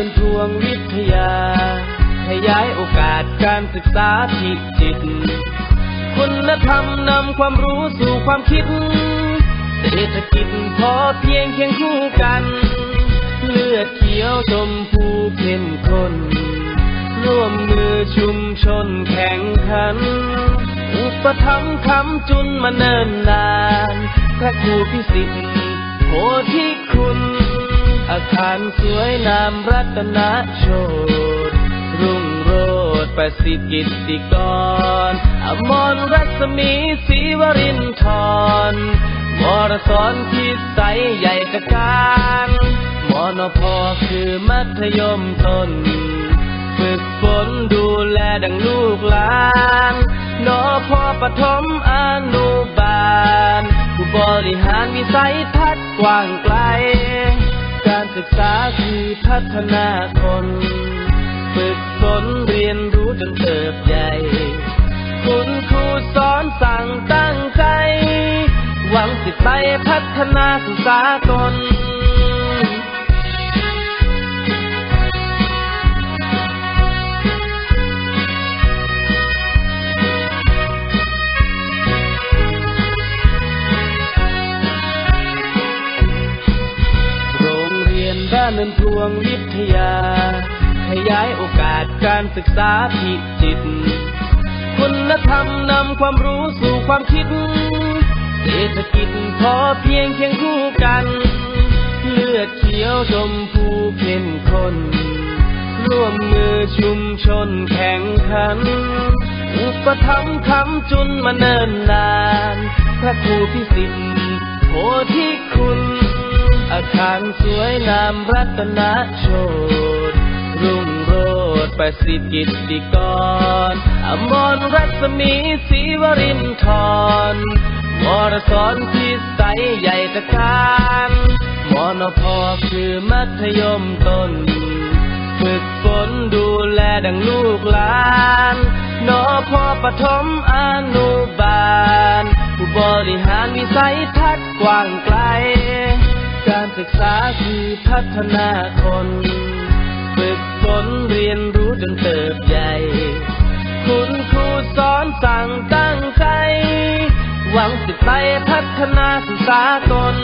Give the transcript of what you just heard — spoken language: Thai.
านนทวงวิทยา ขยายโอกาสการศึกษาที่จิต คุณธรรมนำความรู้สู่ความคิด เศรษฐกิจพอเพียงเคียงคู่กัน เลือดเขียวชมพูเข้มข้น ร่วมมือชุมชนแข่งขัน อุปถัมภ์คำจุนมาเนิ่นนานพระครูพิสิทธิ์โพธิคุณ อาคารสวยนามรัตนโชดรุ่งโรจน์ประสิทธิ์กิติกร อมรรัศมีศรีวรินทรมรสอนพิสัยใหญ่ตะการมอนพอคือมัธยมต้น ฝึกฝนดูแลดังลูกหลานนอพอปฐมอนุบาล ผู้บริหารวิสัยทัศน์กว้างไกล ศึกษาคือพัฒนาคน ฝึกฝนเรียนรู้จนเติบใหญ่ คุณครูสอนสั่งตั้งใจ หวังสิไปพัฒนาศึกษาตน นบ้นนนทวงวิทยา ขยายโอกาสการศึกษาพิจิต คุณธรรมนำความรู้สู่ความคิด เศรษฐกิจพอเพียงเคียงคู่กัน เลือดเขียวชมพูเข้มข้นร่วมมือชุมชนแข่งขัน อุปถัมภ์คำจุนมาเนิ่นนานพระครูพิสิทธิ์โพธิคุณ อาคารสวยงามรัตนโชดรุ่งโรจน์ประสิทธิ์กิติกรอมรรัศมีศรีวรินทรมรสอนพิสัยใหญ่ตะการมอนพอคือมัธยมต้น ฝึกฝนดูแลดังลูกหลานนอพอปฐมอนุบาล ผู้บริหารวิสัยทัศน์กว้างไกล ศึกษาคือพัฒนาคน ฝึกฝนเรียนรู้จนเติบใหญ่ คุณครูสอนสั่งตั้งใจ หวังสิไปพัฒนาศึกษาตน